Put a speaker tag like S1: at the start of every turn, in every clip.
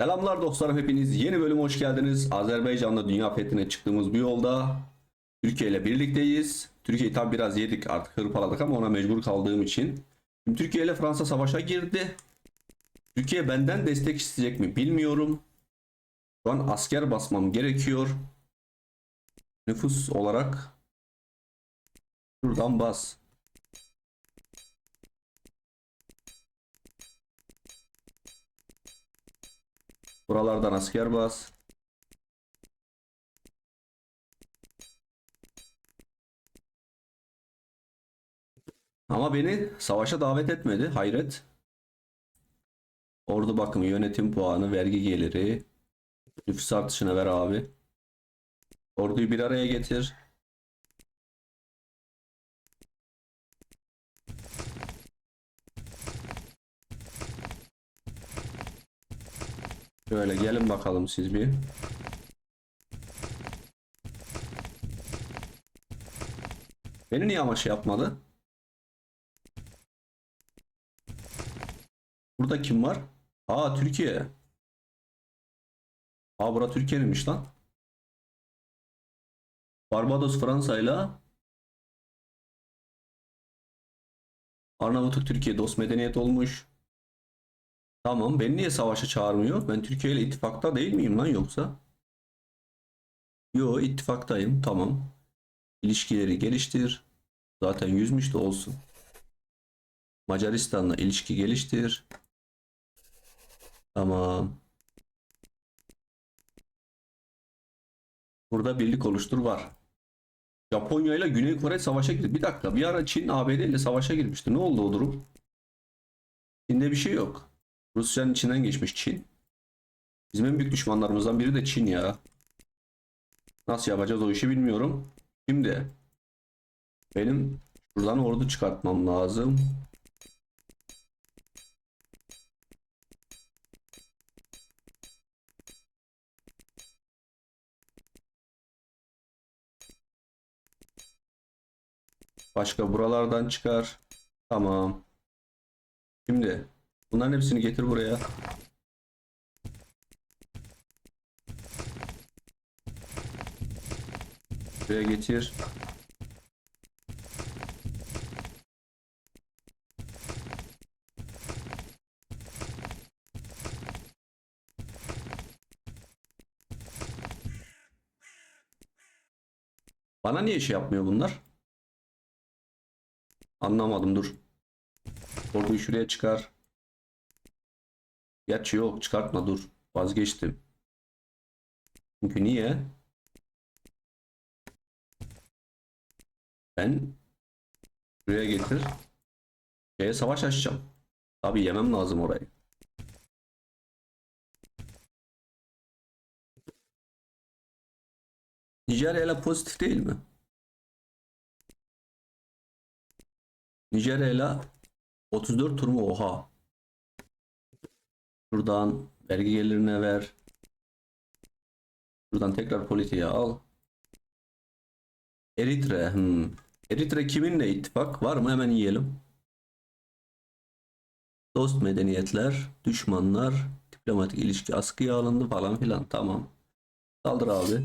S1: Selamlar dostlarım hepiniz. Yeni bölüme hoş geldiniz. Azerbaycan'da dünya fethine çıktığımız bu yolda Türkiye ile birlikteyiz. Türkiye'yi tabi biraz yedik artık hırpaladık ama ona mecbur kaldığım için. Şimdi Türkiye ile Fransa savaşa girdi. Türkiye benden destek isteyecek mi bilmiyorum. Şu an asker basmam gerekiyor. Nüfus olarak şuradan bas. Buralardan asker bas. Ama beni savaşa davet etmedi. Hayret. Ordu bakımı, yönetim puanı, vergi geliri. Nüfus artışına ver abi. Orduyu bir araya getir. Şöyle gelin bakalım siz bir. Beni niye ama yapmadı? Burada kim var? Aa Türkiye. Aa bura Türkiye'ninmiş lan. Barbados Fransa'yla Arnavutluk Türkiye dost medeniyet olmuş. Tamam beni niye savaşa çağırmıyor? Ben Türkiye ile ittifakta değil miyim lan yoksa? Yo ittifaktayım tamam. İlişkileri geliştir. Zaten yüzmüş de olsun. Macaristan'la ilişki geliştir. Tamam. Burada birlik oluştur var. Japonya ile Güney Kore savaşa girdi. Bir dakika bir ara Çin ABD ile savaşa girmişti. Ne oldu o durum? Çin'de bir şey yok. Rusya'nın içinden geçmiş Çin. Bizim en büyük düşmanlarımızdan biri de Çin ya. Nasıl yapacağız o işi bilmiyorum. Şimdi benim buradan ordu çıkartmam lazım. Başka buralardan çıkar. Tamam. Şimdi bunların hepsini getir buraya. Buraya getir. Bana niye şey yapmıyor bunlar? Anlamadım dur. Orduyu şuraya çıkar. Gerçi yok çıkartma dur. Vazgeçtim. Çünkü niye? Ben buraya getir. Şeye savaş açacağım. Tabii yemem lazım orayı. Nijerya ile pozitif değil mi? Nijerya ile 34 tur mu? Oha. Şuradan vergi gelirine ver. Şuradan tekrar politiğe al. Eritre. Hmm. Eritre kiminle ittifak? Var mı? Hemen yiyelim. Dost medeniyetler, düşmanlar, diplomatik ilişki askıya alındı falan filan. Tamam. Saldır abi.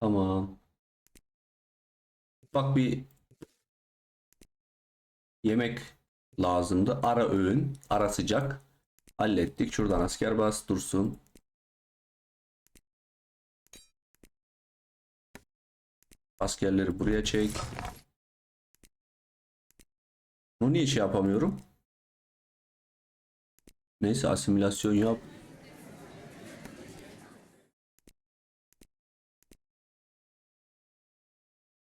S1: Tamam. Bak bir yemek lazımdı. Ara öğün, ara sıcak. Hallettik. Şuradan asker bas dursun. Askerleri buraya çek. Bunu niye şey yapamıyorum? Neyse asimilasyon yap.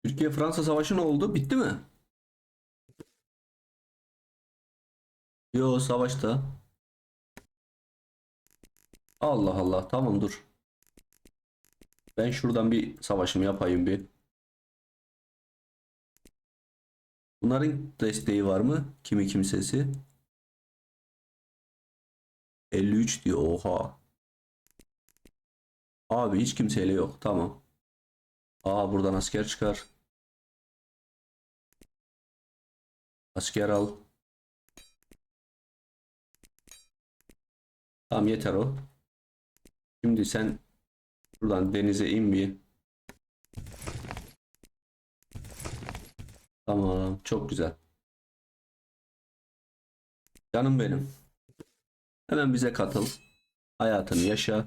S1: Türkiye-Fransa savaşı ne oldu? Bitti mi? Yo savaşta. Allah Allah tamam dur. Ben şuradan bir savaşımı yapayım bir. Bunların desteği var mı? Kimi kimsesi? 53 diyor. Oha. Abi hiç kimseyle yok. Tamam. Aa buradan asker çıkar. Asker al. Tamam yeter o. Şimdi sen buradan denize in bir. Tamam, çok güzel. Canım benim. Hemen bize katıl. Hayatını yaşa.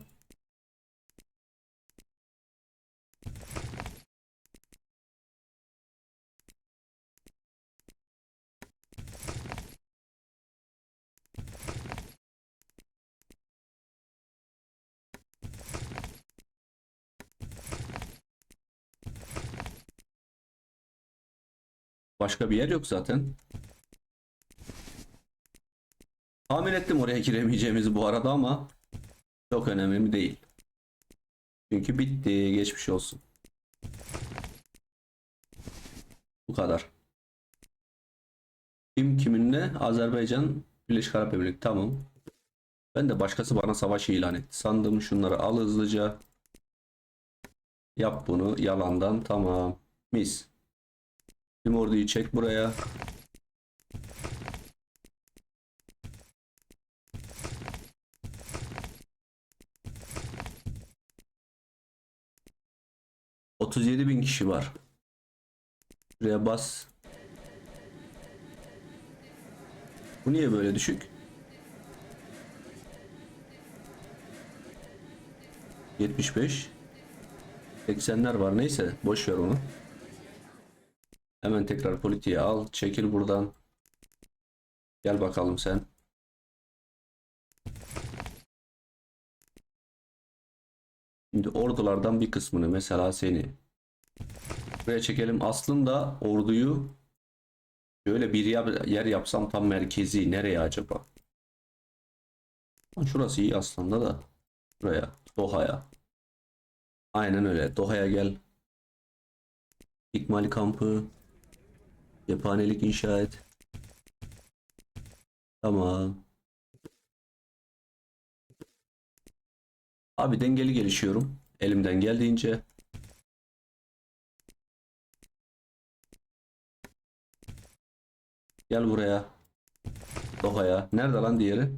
S1: Başka bir yer yok zaten. Tahmin ettim oraya giremeyeceğimizi bu arada ama çok önemli değil. Çünkü bitti. Geçmiş olsun. Bu kadar. Kim kiminle? Azerbaycan Birleşik Arap Emirlikleri. Tamam. Ben de başkası bana savaş ilan etti. Sandım şunları al hızlıca. Yap bunu yalandan. Tamam. Mis. Tüm orduyu çek buraya. Otuz yedi bin kişi var. Şuraya bas. Bu niye böyle düşük? 75 80'ler var neyse boş ver onu. Hemen tekrar politiğe al. Çekil buradan. Gel bakalım sen. Şimdi ordulardan bir kısmını mesela seni buraya çekelim. Aslında orduyu şöyle bir yer yapsam tam merkezi nereye acaba? Şurası iyi aslında da. Buraya. Doha'ya. Aynen öyle. Doha'ya gel. İkmal kampı. Cephanelik inşa et. Tamam. Abi dengeli gelişiyorum. Elimden geldiğince. Gel buraya. Doha'ya. Nerede lan diğeri?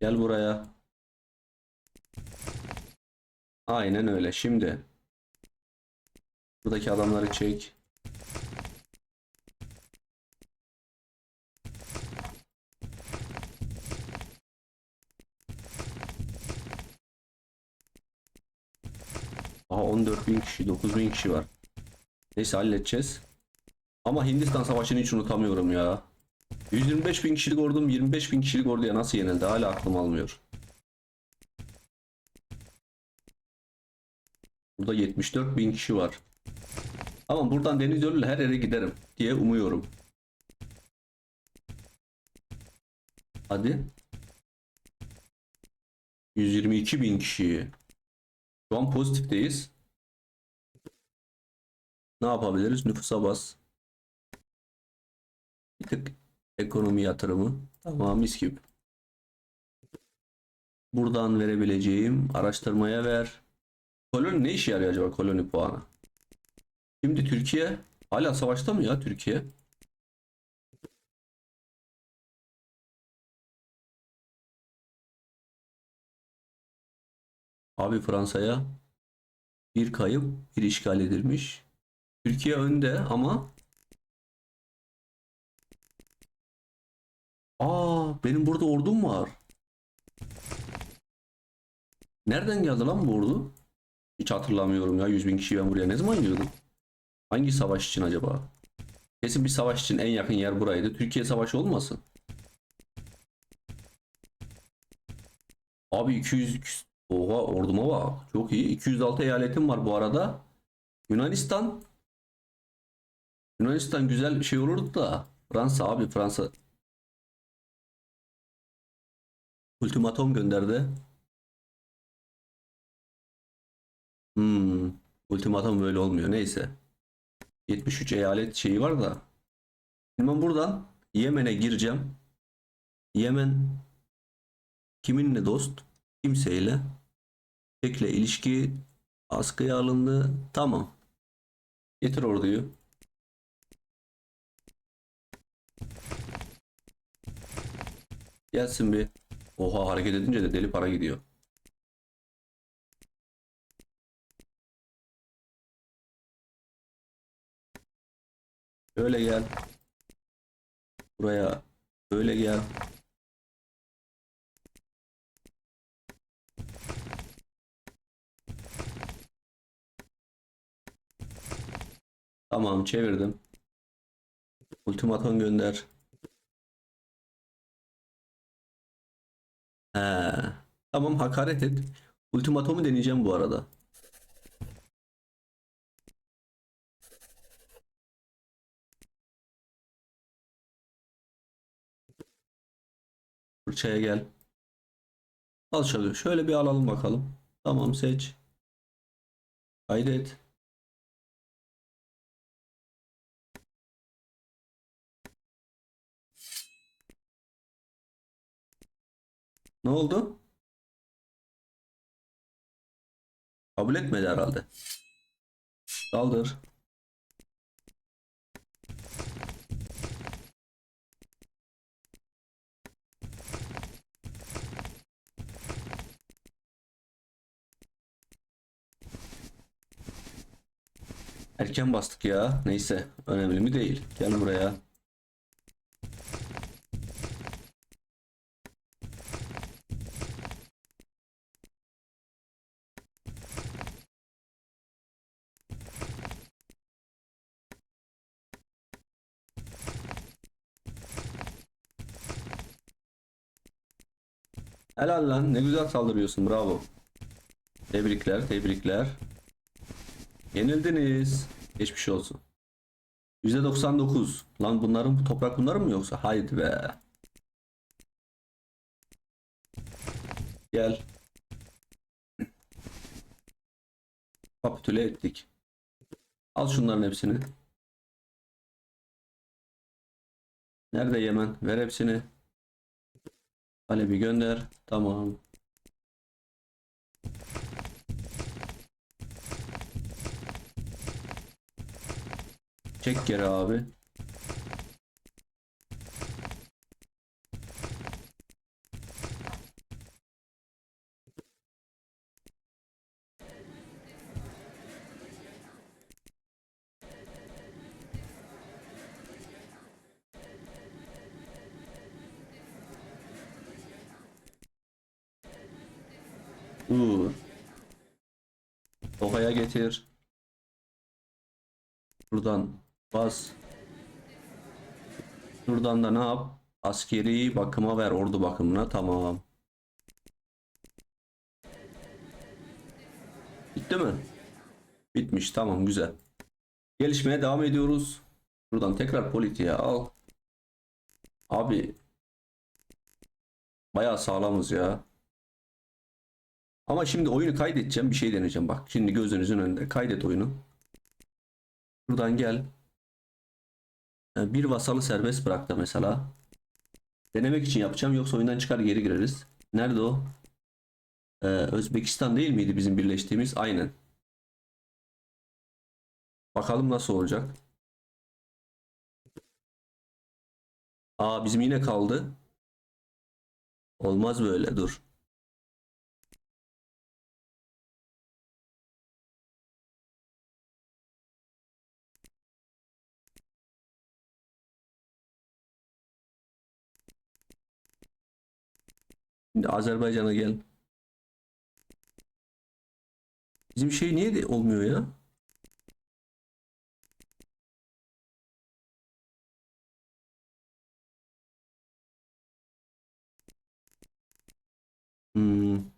S1: Gel buraya. Aynen öyle. Şimdi buradaki adamları çek. Aha 14 bin kişi, 9 bin kişi var. Neyse halledeceğiz. Ama Hindistan Savaşı'nı hiç unutamıyorum ya. 125 bin kişilik ordum 25 bin kişilik orduya nasıl yenildi hala aklım almıyor. Burada 74 bin kişi var. Ama buradan deniz yoluyla her yere giderim diye umuyorum. Hadi. 122 bin kişi. Şu an pozitifteyiz. Ne yapabiliriz? Nüfusa bas. Bir tık ekonomi yatırımı. Tamam mis gibi. Buradan verebileceğim araştırmaya ver. Koloni ne işe yarıyor acaba koloni puanı? Şimdi Türkiye hala savaşta mı ya Türkiye? Abi Fransa'ya bir kayıp, bir işgal edilmiş. Türkiye önde ama Aa benim burada ordum var. Nereden geldi lan bu ordu? Hiç hatırlamıyorum ya 100 bin kişi ben buraya ne zaman yığdım? Hangi savaş için acaba? Kesin bir savaş için en yakın yer buraydı. Türkiye savaşı olmasın? Abi 200 200 Oha orduma bak. Çok iyi. 206 eyaletim var bu arada. Yunanistan Yunanistan güzel bir şey olurdu da Fransa abi Fransa ultimatom gönderdi. Hmm, ultimatom böyle olmuyor. Neyse. 73 eyalet şeyi var da. Şimdi ben buradan Yemen'e gireceğim. Yemen kiminle dost? Kimseyle. Çekle ilişki askıya alındı. Tamam. Getir orduyu. Gelsin bir. Oha hareket edince de deli para gidiyor. Böyle gel. Buraya böyle gel. Tamam çevirdim. Ultimaton gönder. He. Tamam hakaret et. Ultimatomu deneyeceğim bu arada. Fırçaya gel. Al şöyle. Şöyle bir alalım bakalım. Tamam seç. Kaydet. Ne oldu? Kabul etmedi herhalde. Daldır. Erken bastık ya. Neyse. Önemli mi değil. Gel buraya. Helal lan. Ne güzel saldırıyorsun. Bravo. Tebrikler. Tebrikler. Yenildiniz. Geçmiş olsun. %99. Lan bunların bu toprak bunların mı yoksa? Haydi be. Gel. Kapitüle ettik. Al şunların hepsini. Nerede Yemen? Ver hepsini. Talebi gönder. Tamam. Çek geri abi. Dur. Tokaya getir. Buradan bas. Buradan da ne yap? Askeri bakıma ver ordu bakımına. Tamam. Bitti mi? Bitmiş. Tamam güzel. Gelişmeye devam ediyoruz. Buradan tekrar politiğe al. Abi bayağı sağlamız ya. Ama şimdi oyunu kaydedeceğim. Bir şey deneyeceğim. Bak şimdi gözünüzün önünde. Kaydet oyunu. Buradan gel. Yani Bir vasalı serbest bıraktı mesela. Denemek için yapacağım. Yoksa oyundan çıkar geri gireriz. Nerede o? Ee, Özbekistan değil miydi bizim birleştiğimiz? Aynen. Bakalım nasıl olacak. Aa bizim yine kaldı. Olmaz böyle dur. Şimdi Azerbaycan'a gel. Bizim şey niye de olmuyor ya? Hmm.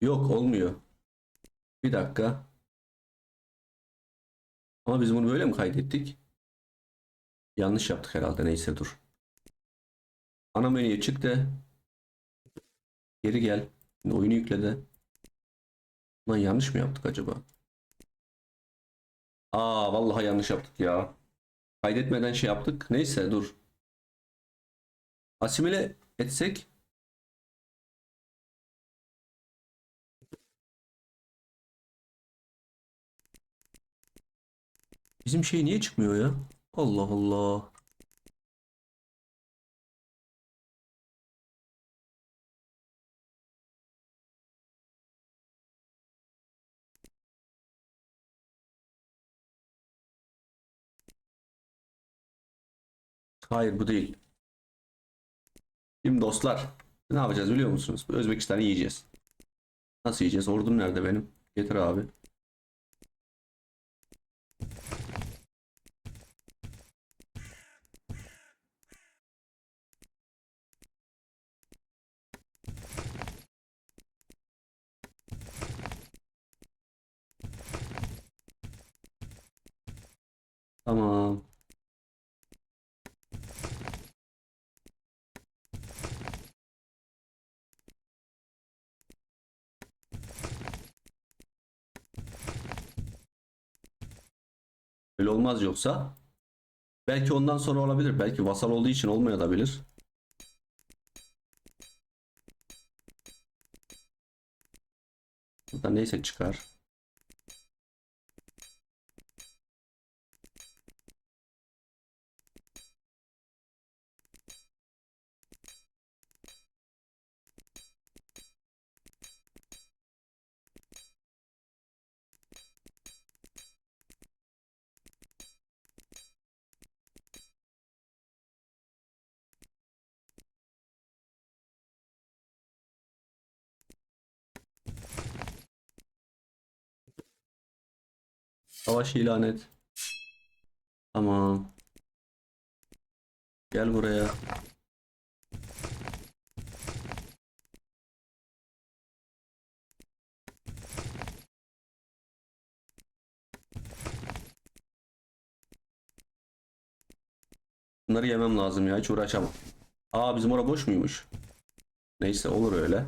S1: Yok olmuyor. Bir dakika. Ama biz bunu böyle mi kaydettik? Yanlış yaptık herhalde. Neyse dur. Ana menüye çık de. Geri gel. Şimdi oyunu yükle de. Lan yanlış mı yaptık acaba? Aa vallahi yanlış yaptık ya. Kaydetmeden şey yaptık. Neyse dur. Asimile etsek. Bizim şey niye çıkmıyor ya? Allah Allah. Hayır bu değil. Şimdi dostlar ne yapacağız biliyor musunuz? Özbekistan'ı yiyeceğiz. Nasıl yiyeceğiz? Ordum nerede benim? Getir abi. Tamam. Öyle olmaz yoksa. Belki ondan sonra olabilir. Belki vasal olduğu için olmayabilir. Burada neyse çıkar. Savaş ilan et. Tamam. Gel buraya. Bunları yemem lazım ya. Hiç uğraşamam. Aa bizim orada boş muymuş? Neyse olur öyle.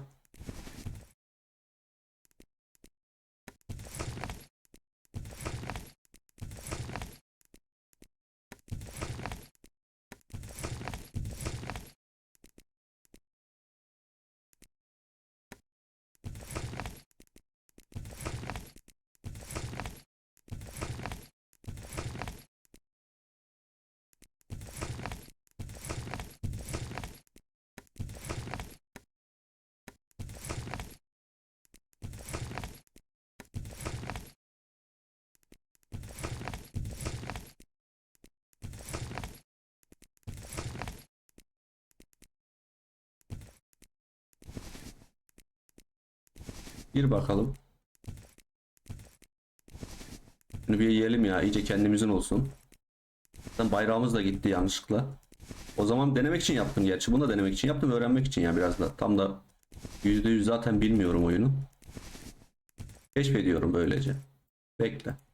S1: Gir bakalım. Şunu bir yiyelim ya. iyice kendimizin olsun. Zaten bayrağımız da gitti yanlışlıkla. O zaman denemek için yaptım gerçi. Bunu da denemek için yaptım. Öğrenmek için ya biraz da. Tam da %100 zaten bilmiyorum oyunu. Keşfediyorum böylece. Bekle.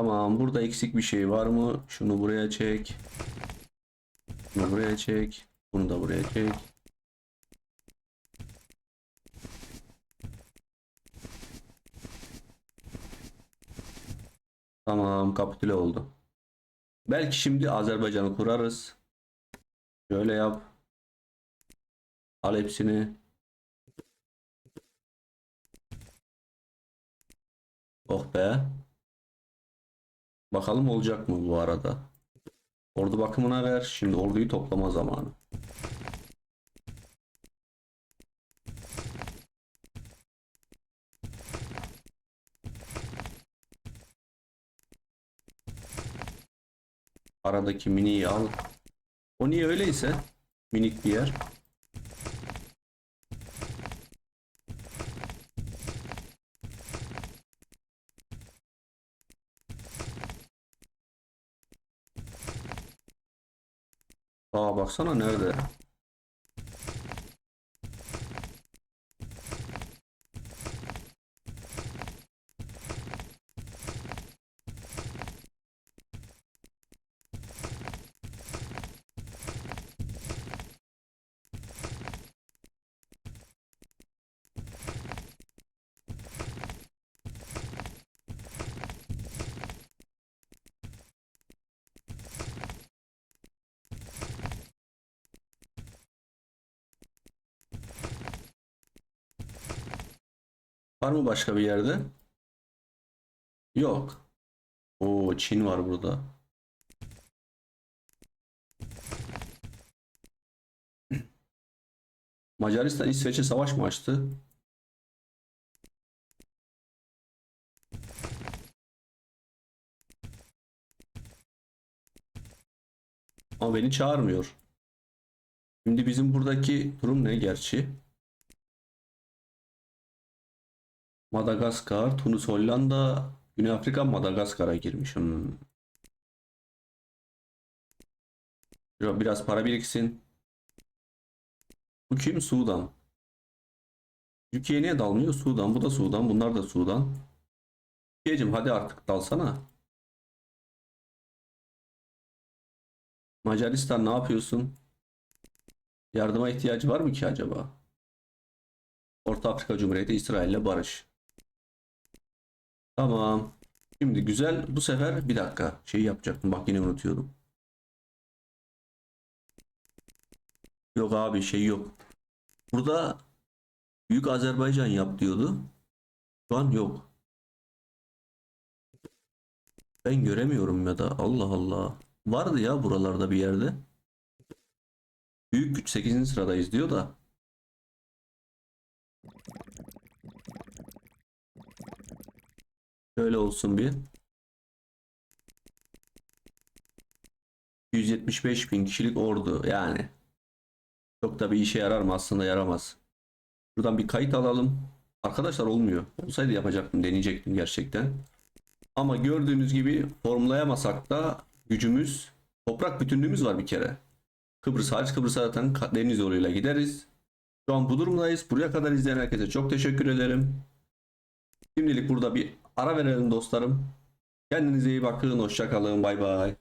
S1: Tamam. Burada eksik bir şey var mı? Şunu buraya çek. Bunu buraya çek. Bunu da buraya çek. Tamam. Kapitüle oldu. Belki şimdi Azerbaycan'ı kurarız. Şöyle yap. Al hepsini. Oh be. Bakalım olacak mı bu arada. Ordu bakımına ver. Şimdi orduyu toplama zamanı. Aradaki miniyi al. O niye öyleyse? Minik bir yer. Aa baksana nerede? Var mı başka bir yerde? Yok. Oo Çin var burada. Macaristan İsveç'e savaş mı açtı? Ama beni çağırmıyor. Şimdi bizim buradaki durum ne gerçi? Madagaskar, Tunus, Hollanda, Güney Afrika Madagaskar'a girmiş. Hmm. Biraz para biriksin. Bu kim? Sudan. Türkiye niye dalmıyor? Sudan. Bu da Sudan. Bunlar da Sudan. Türkiye'cim hadi artık dalsana. Macaristan ne yapıyorsun? Yardıma ihtiyacı var mı ki acaba? Orta Afrika Cumhuriyeti İsrail'le barış. Tamam. Şimdi güzel bu sefer bir dakika şey yapacaktım bak yine unutuyorum. Yok abi şey yok. Burada Büyük Azerbaycan yap diyordu. Şu an yok. Ben göremiyorum ya da Allah Allah. Vardı ya buralarda bir yerde. Büyük güç 8. sıradayız diyor da. Şöyle olsun bir. 175 bin kişilik ordu yani. Çok da bir işe yarar mı? Aslında yaramaz. Buradan bir kayıt alalım. Arkadaşlar olmuyor. Olsaydı yapacaktım, deneyecektim gerçekten. Ama gördüğünüz gibi formlayamasak da gücümüz, toprak bütünlüğümüz var bir kere. Kıbrıs hariç Kıbrıs'a zaten deniz yoluyla gideriz. Şu an bu durumdayız. Buraya kadar izleyen herkese çok teşekkür ederim. Şimdilik burada bir ara verelim dostlarım. Kendinize iyi bakın. Hoşça kalın. Bay bay.